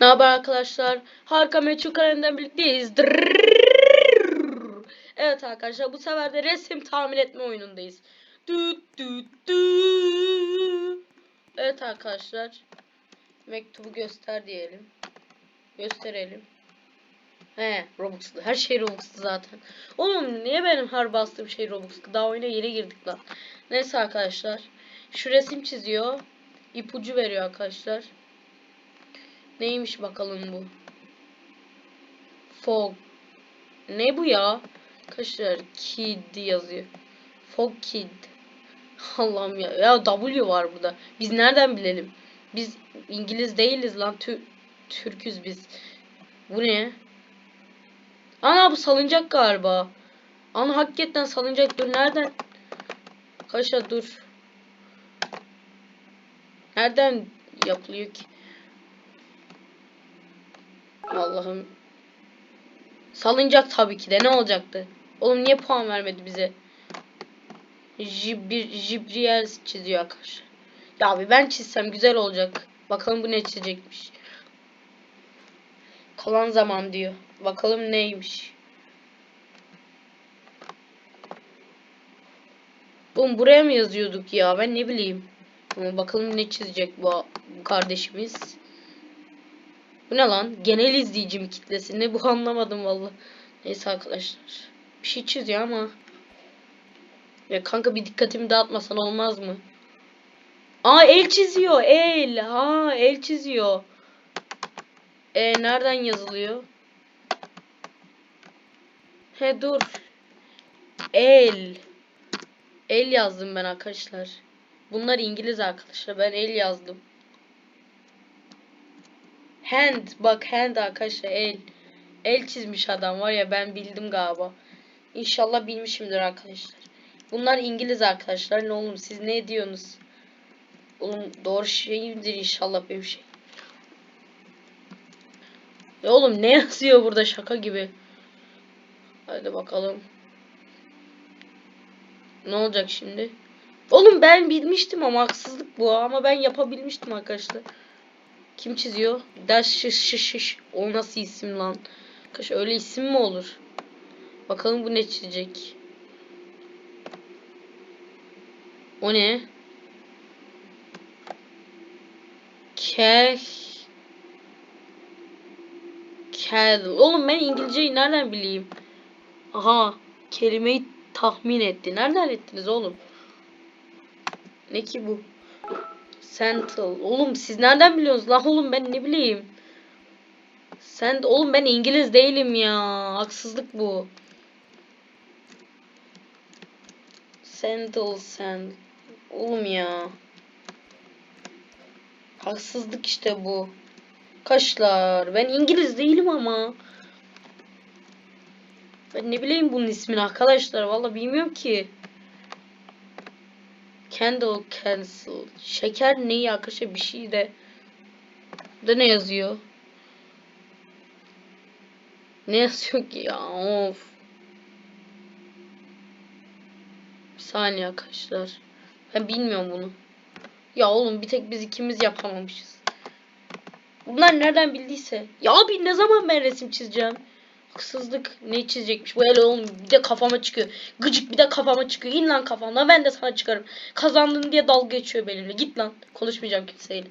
Ne haber arkadaşlar? Harika Meçhul kanalından birlikteyiz. Evet arkadaşlar bu sefer de resim tahmin etme oyunundayız. Evet arkadaşlar. Mektubu göster diyelim. Gösterelim. He Robux'lu. Her şey Robux'lu zaten. Oğlum niye benim her bastığım şey Robux'lu? Daha oyuna yeni girdik lan. Neyse arkadaşlar. Şu resim çiziyor. İpucu veriyor arkadaşlar. Neymiş bakalım bu? Fog. Ne bu ya? Arkadaşlar kid yazıyor. Fog kid. Allah'ım ya. Ya W var burada. Biz nereden bilelim? Biz İngiliz değiliz lan. Tü Türküz biz. Bu ne? Ana bu salıncak galiba. Ana hakikaten salıncak. Dur nereden? Arkadaşlar dur. Nereden yapılıyor ki? Allah'ım. Salıncak tabii ki de ne olacaktı? Oğlum niye puan vermedi bize? Jibir, Jibriel çiziyor arkadaşlar. Ya abi ben çizsem güzel olacak. Bakalım bu ne çizecekmiş. Kalan zaman diyor. Bakalım neymiş. Oğlum buraya mı yazıyorduk ya? Ben ne bileyim. Ama bakalım ne çizecek bu kardeşimiz. Bu ne lan? Genel izleyici mi kitlesi? Ne bu anlamadım valla. Neyse arkadaşlar. Bir şey çiziyor ama. Ya kanka bir dikkatimi dağıtmasan olmaz mı? Aa el çiziyor. El. Ha el çiziyor. E nereden yazılıyor? He dur. El. El yazdım ben arkadaşlar. Bunlar İngiliz arkadaşlar. Ben el yazdım. Hand. Bak hand arkadaşlar el. El çizmiş adam var ya ben bildim galiba. İnşallah bilmişimdir arkadaşlar. Bunlar İngiliz arkadaşlar. Ne oğlum siz ne diyorsunuz? Oğlum doğru şeyimdir inşallah benim şey. Ya oğlum ne yazıyor burada şaka gibi. Hadi bakalım. Ne olacak şimdi? Oğlum ben bilmiştim ama haksızlık bu ama ben yapabilmiştim arkadaşlar. Kim çiziyor? Daş şiş şiş şiş. O nasıl isim lan? Arkadaşlar öyle isim mi olur? Bakalım bu ne çizecek? O ne? Keh Kel. Oğlum ben İngilizceyi nereden bileyim? Aha. Kelimeyi tahmin etti. Nereden ettiniz oğlum? Ne ki bu? Central. Oğlum siz nereden biliyorsunuz lan oğlum ben ne bileyim. Sen oğlum ben İngiliz değilim ya. Haksızlık bu. Central sen. Oğlum ya. Haksızlık işte bu. Kaşlar. Ben İngiliz değilim ama. Ben ne bileyim bunun ismini arkadaşlar. Vallahi bilmiyorum ki. Candle cancel. Şeker neyi arkadaşlar bir şey de. Burada ne yazıyor? Ne yazıyor ki ya? Of. Bir saniye arkadaşlar. Ben bilmiyorum bunu. Ya oğlum bir tek biz ikimiz yapamamışız. Bunlar nereden bildiyse. Ya abi ne zaman ben resim çizeceğim? Haksızlık. Ne çizecekmiş? Bu el oğlum bir de kafama çıkıyor. Gıcık bir de kafama çıkıyor. İn lan kafamdan ben de sana çıkarım. Kazandın diye dalga geçiyor benimle. Git lan. Konuşmayacağım kimseyle.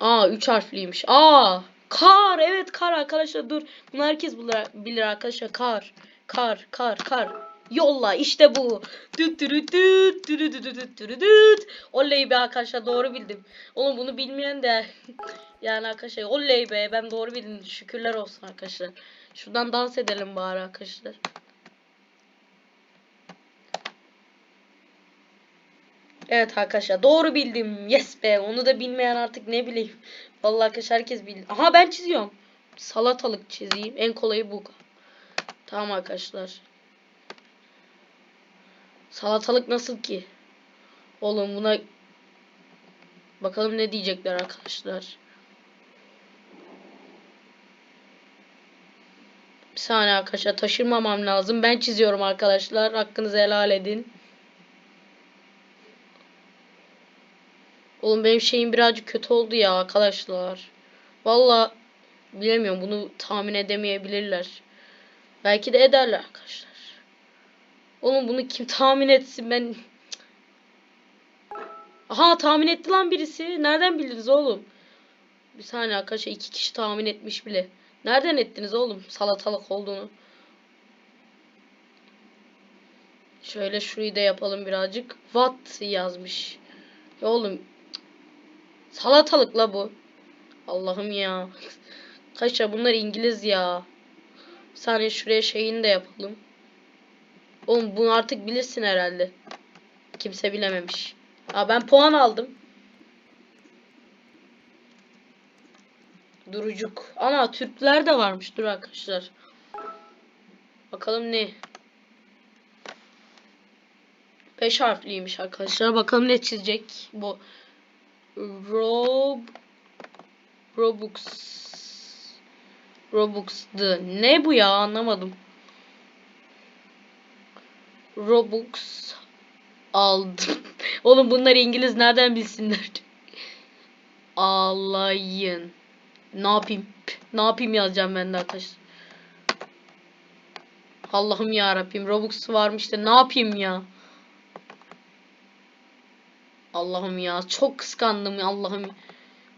Aa 3 harfliymiş. Aa kar evet kar arkadaşlar dur. Bunu herkes bilir arkadaşlar kar. Kar kar kar. Yolla işte bu. Düt dürüt düt dürüt düt düt dürüt düt. Oley be arkadaşlar doğru bildim. Oğlum bunu bilmeyen de yani arkadaşlar oley be ben doğru bildim. Şükürler olsun arkadaşlar. Şuradan dans edelim bari arkadaşlar. Evet arkadaşlar doğru bildim. Yes be. Onu da bilmeyen artık ne bileyim. Vallahi arkadaşlar herkes bildi. Aha ben çiziyorum. Salatalık çizeyim. En kolayı bu. Tamam arkadaşlar. Salatalık nasıl ki? Oğlum buna bakalım ne diyecekler arkadaşlar. Bir saniye arkadaşlar taşırmamam lazım. Ben çiziyorum arkadaşlar. Hakkınızı helal edin. Oğlum benim şeyim birazcık kötü oldu ya arkadaşlar. Valla bilemiyorum bunu tahmin edemeyebilirler. Belki de ederler arkadaşlar. Oğlum bunu kim tahmin etsin ben... Aha tahmin etti lan birisi. Nereden bildiniz oğlum? Bir saniye arkadaşlar iki kişi tahmin etmiş bile. Nereden ettiniz oğlum salatalık olduğunu? Şöyle şurayı da yapalım birazcık. What yazmış. Ya oğlum salatalık la bu. Allah'ım ya. Kaşa bunlar İngiliz ya. Bir saniye şuraya şeyini de yapalım. Oğlum bunu artık bilirsin herhalde. Kimse bilememiş. Aa ben puan aldım. Durucuk. Ana Türkler de varmış. Dur arkadaşlar. Bakalım ne? Beş harfliymiş arkadaşlar. Bakalım ne çizecek bu. Rob Robux Robux'dı. Ne bu ya anlamadım. Robux aldım. Oğlum bunlar İngiliz nereden bilsinler? Alayın. Ne yapayım? Ne yapayım yazacağım ben de arkadaşlar. Allah'ım ya Rabbim Robux varmış da ne yapayım ya? Allah'ım ya çok kıskandım Allah'ım.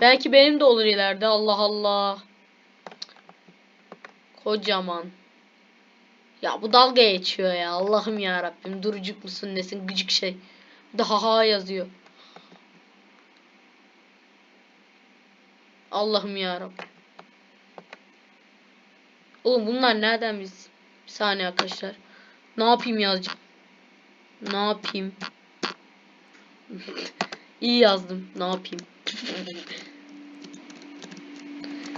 Belki benim de olur ileride. Allah Allah. Kocaman. Ya bu dalga geçiyor ya. Allah'ım ya Rabbim. Durucuk musun nesin gıcık şey. Daha ha yazıyor. Allah'ım ya Rabbim. Oğlum bunlar nereden biz? Bir saniye arkadaşlar. Ne yapayım yazacağım? Ne yapayım? İyi yazdım. Ne yapayım?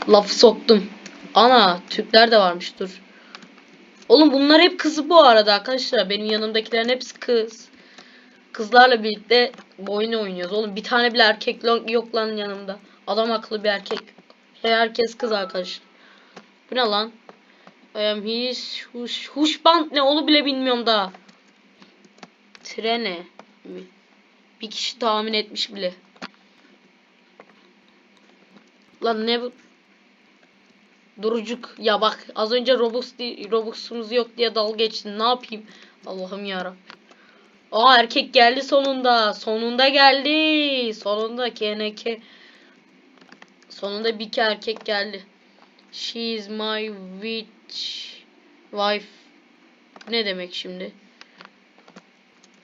Lafı soktum. Ana Türkler de varmış dur. Oğlum bunlar hep kız bu arada arkadaşlar. Benim yanımdakilerin hepsi kız. Kızlarla birlikte bu oynuyoruz. Oğlum bir tane bile erkek yok lan yanımda. Adam akıllı bir erkek. Şey, herkes kız arkadaşlar. Bu ne lan? I am his huş, huşband ne onu bile bilmiyorum daha. Trene mi? Bir kişi tahmin etmiş bile. Lan ne bu? Durucuk. Ya bak az önce Robux Robux'umuz yok diye dalga geçtin. Ne yapayım? Allah'ım yarabbim. Aa erkek geldi sonunda. Sonunda geldi. Sonunda KNK. Sonunda bir iki erkek geldi. She is my witch wife. Ne demek şimdi?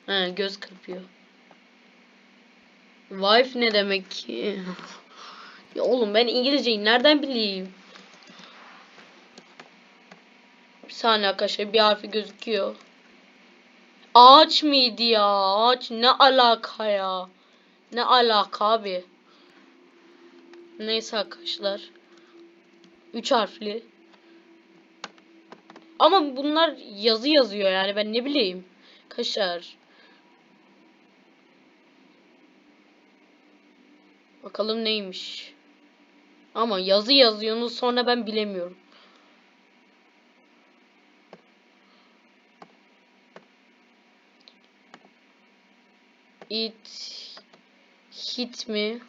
He göz kırpıyor. Wife ne demek ki? ya oğlum ben İngilizceyi nereden bileyim? Bir saniye arkadaşlar bir harfi gözüküyor. Ağaç mıydı ya? Ağaç ne alaka ya? Ne alaka abi? Neyse arkadaşlar. Üç harfli. Ama bunlar yazı yazıyor yani ben ne bileyim. Kaşar. Bakalım neymiş. Ama yazı yazıyorsunuz sonra ben bilemiyorum. It hit mi?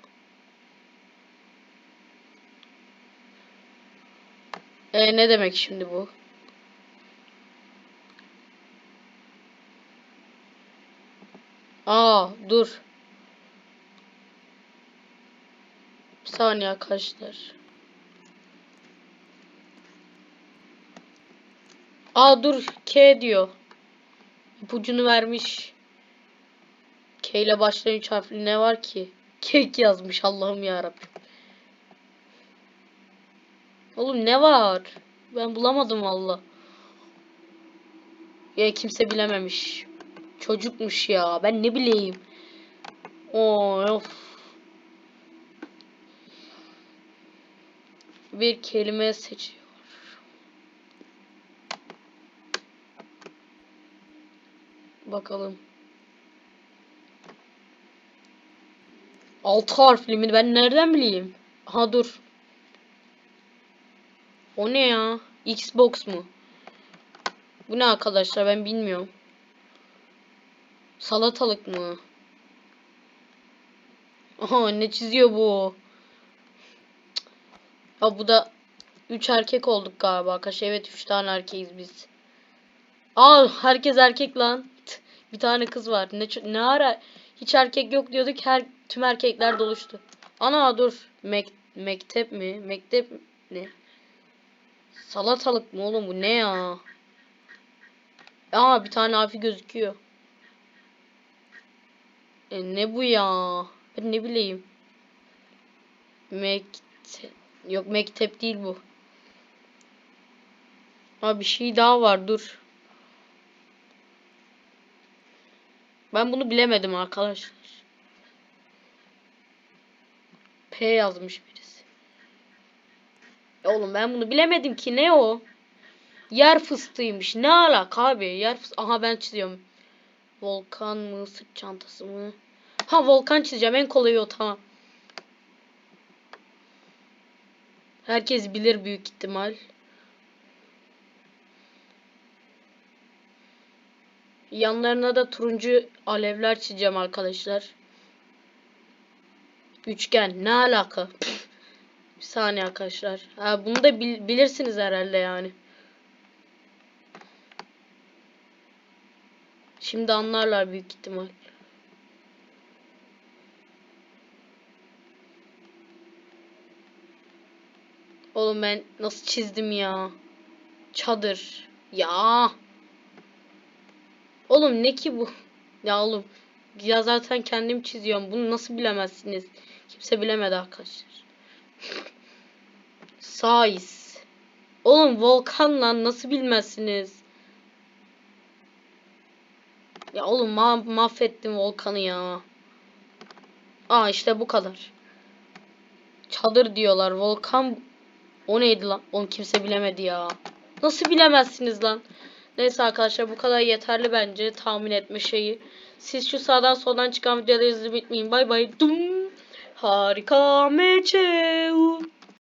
E ne demek şimdi bu? Aa dur. Bir saniye arkadaşlar. Aa dur K diyor. İpucunu vermiş. K ile başlayan üç harfli ne var ki? Kek yazmış Allah'ım yarabbim. Oğlum ne var? Ben bulamadım valla. Ya kimse bilememiş. Çocukmuş ya. Ben ne bileyim. Oo, of. Bir kelime seçiyor. Bakalım. Altı harfli mi? Ben nereden bileyim? Ha dur. O ne ya? Xbox mu? Bu ne arkadaşlar ben bilmiyorum. Salatalık mı? Aha ne çiziyor bu? Ya bu da 3 erkek olduk galiba arkadaşlar. Evet 3 tane erkeğiz biz. Aa herkes erkek lan. Bir tane kız var. Ne ne ara hiç erkek yok diyorduk. Her tüm erkekler doluştu. Ana dur. Mek mektep mi? Mektep ne? Salatalık mı oğlum bu ne ya? Aa bir tane harfi gözüküyor. E, ne bu ya? Ben ne bileyim. Mektep. Yok mektep değil bu. Aa bir şey daha var dur. Ben bunu bilemedim arkadaşlar. P yazmış birisi. Ya oğlum ben bunu bilemedim ki ne o? Yer fıstığıymış. Ne alaka abi? Yer fıs Aha ben çiziyorum. Volkan mı? Sırt çantası mı? Ha volkan çizeceğim. En kolayı o tamam. Herkes bilir büyük ihtimal. Yanlarına da turuncu alevler çizeceğim arkadaşlar. Üçgen ne alaka? Bir saniye arkadaşlar. Ha, bunu da bil- bilirsiniz herhalde yani. Şimdi anlarlar büyük ihtimal. Oğlum ben nasıl çizdim ya? Çadır. Ya. Oğlum ne ki bu? Ya oğlum. Ya zaten kendim çiziyorum. Bunu nasıl bilemezsiniz? Kimse bilemedi arkadaşlar. Size. Oğlum volkan lan nasıl bilmezsiniz? Ya oğlum ma mahvettim volkanı ya. Aa işte bu kadar. Çadır diyorlar. Volkan o neydi lan? Onu kimse bilemedi ya. Nasıl bilemezsiniz lan? Neyse arkadaşlar bu kadar yeterli bence tahmin etme şeyi. Siz şu sağdan soldan çıkan videoları izlemeyi unutmayın. Bay bay. Dum. Harika meçeu.